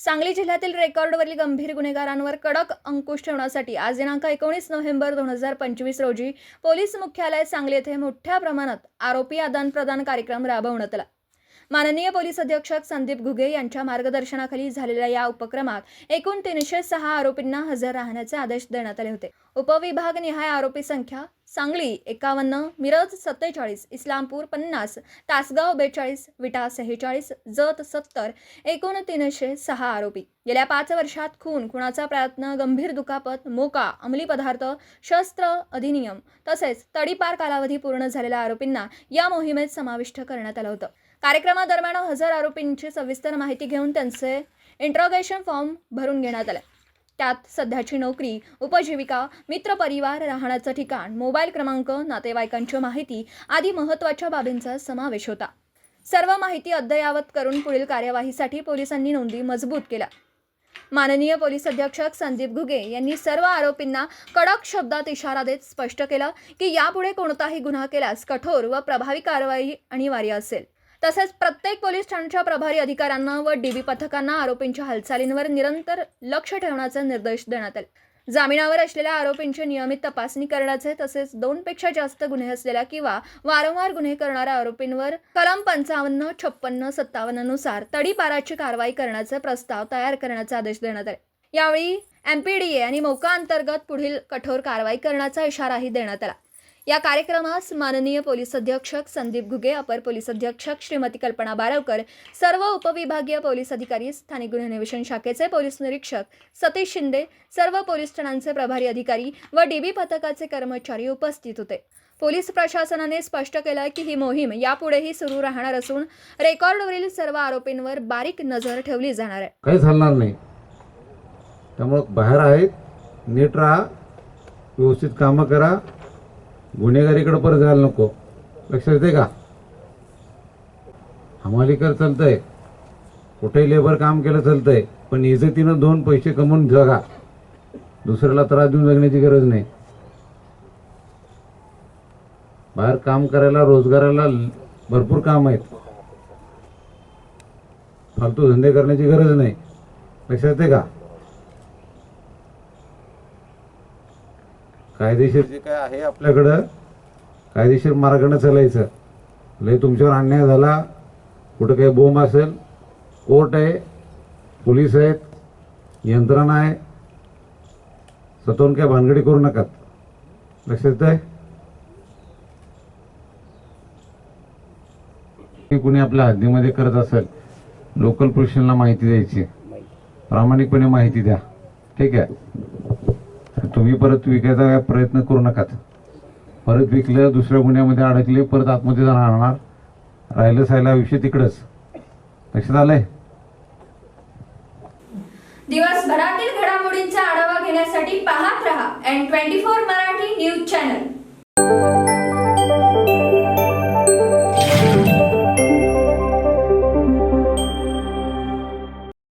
सांगली जिल्ह्यातील रेकॉर्डवरील गंभीर गुन्हेगारांवर कडक अंकुश ठेवण्यासाठी आज दिनांक एकोणीस नोव्हेंबर दोन हजार पंचवीस रोजी पोलीस मुख्यालय सांगली येथे मोठ्या प्रमाणात आरोपी आदानप्रदान कार्यक्रम राबवण्यात आला. माननीय पोलीस अधीक्षक संदीप घुगे यांच्या मार्गदर्शनाखाली झालेल्या या उपक्रमात एकूण तीनशे सहा आरोपींना हजर राहण्याचे आदेश देण्यात आले होते. उपविभागनिहाय आरोपी संख्या सांगली एकावन्न मिरज सत्तेचाळीस इस्लामपूर पन्नास तासगाव बेचाळीस विटा सेहेचाळीस जत सत्तर एकूण तीनशे सहा आरोपी. गेल्या पाच वर्षात खून खुणाचा प्रयत्न गंभीर दुखापत मोका अंमली पदार्थ शस्त्र अधिनियम तसेच तडीपार कालावधी पूर्ण झालेल्या आरोपींना या मोहिमेत समाविष्ट करण्यात आलं होतं. कार्यक्रमादरम्यान हजर आरोपींची सविस्तर माहिती घेऊन त्यांचे इंट्रॉगेशन फॉर्म भरून घेण्यात आले. त्यात सध्याची नोकरी उपजीविका मित्रपरिवार राहण्याचं ठिकाण मोबाईल क्रमांक नातेवाईकांची माहिती आदी महत्त्वाच्या बाबींचा समावेश होता. सर्व माहिती अद्ययावत करून पुढील कार्यवाहीसाठी पोलिसांनी नोंदी मजबूत केल्या. माननीय पोलीस अधीक्षक संदीप घुगे यांनी सर्व आरोपींना कडक शब्दात इशारा देत स्पष्ट केलं की यापुढे कोणताही गुन्हा केल्यास कठोर व प्रभावी कारवाई अनिवार्य असेल. तसेच प्रत्येक पोलीस ठाण्याच्या प्रभारी अधिकाऱ्यांना व डीबी पथकांना आरोपींच्या हालचालींवर निरंतर लक्ष ठेवण्याचे निर्देश देण्यात आले. जामिनावर असलेल्या आरोपींची नियमित तपासणी करण्याचे तसेच दोनपेक्षा जास्त गुन्हे असलेल्या किंवा वारंवार गुन्हे करणाऱ्या आरोपींवर कलम पंचावन्न छप्पन्न सत्तावन्ननुसार तडीपाराची कारवाई करण्याचे प्रस्ताव तयार करण्याचे आदेश देण्यात आले. यावेळी एमपीडीए आणि मोका अंतर्गत पुढील कठोर कारवाई करण्याचा इशाराही देण्यात आला. या कार्यक्रमास माननीय पोलीस अधीक्षक संदीप घुगे अपर पोलीस अधीक्षक श्रीमती कल्पना बारवकर सर्व उपविभागीय पोलीस अधिकारी स्थानिक गुन्हे अन्वेषण शाखेचे पोलीस निरीक्षक सतीश शिंदे सर्व पोलीस ठाण्यांचे प्रभारी अधिकारी व डीबी पथकाचे कर्मचारी उपस्थित होते. पोलीस प्रशासनाने स्पष्ट केलं की ही मोहीम यापुढेही सुरू राहणार असून रेकॉर्डवरील सर्व आरोपींवर बारीक नजर ठेवली जाणार आहे. काही हलणार नाही. त्यामुळे बाहेर आहेत नीट राहा व्यवस्थित कामं करा गुन्हेगारीकडे परत जायला नको. लक्षात येते का? हमालीकर चालतंय. कुठे लेबर काम केलं चालतंय. पण इज्जतीनं दोन पैसे कमवून जगा दुसऱ्याला त्रास देऊन जगण्याची गरज नाही. बाहेर काम करायला रोजगाराला भरपूर काम आहेत. फालतू धंदे करण्याची गरज नाही. लक्षात येते का? कायदेशीर जे काय आहे आपल्याकडं कायदेशीर मार्गाने चालायचं. लय तुमच्यावर अन्याय झाला कुठं काही बोंब असेल कोर्ट आहे पोलीस आहेत यंत्रणा आहे स्वतःहून काय भानगडी करू नका. लक्षात आहे कुणी आपल्या हद्दीमध्ये करत असेल लोकल पोलिसांना माहिती द्यायची. प्रामाणिकपणे माहिती द्या. ठीक आहे? तुम्ही परत विकायचा काय प्रयत्न करू नकाच परत विकलं दुसऱ्या गुन्ह्यामध्ये अडकले परत आतमध्ये जाणार राहणार राहिलं सायला आयुष्य तिकडंच. लक्षात आलंय? दिवसभरातील घडामोडींचा आढावा घेण्यासाठी पाहत रहा N twenty four Marathi news channel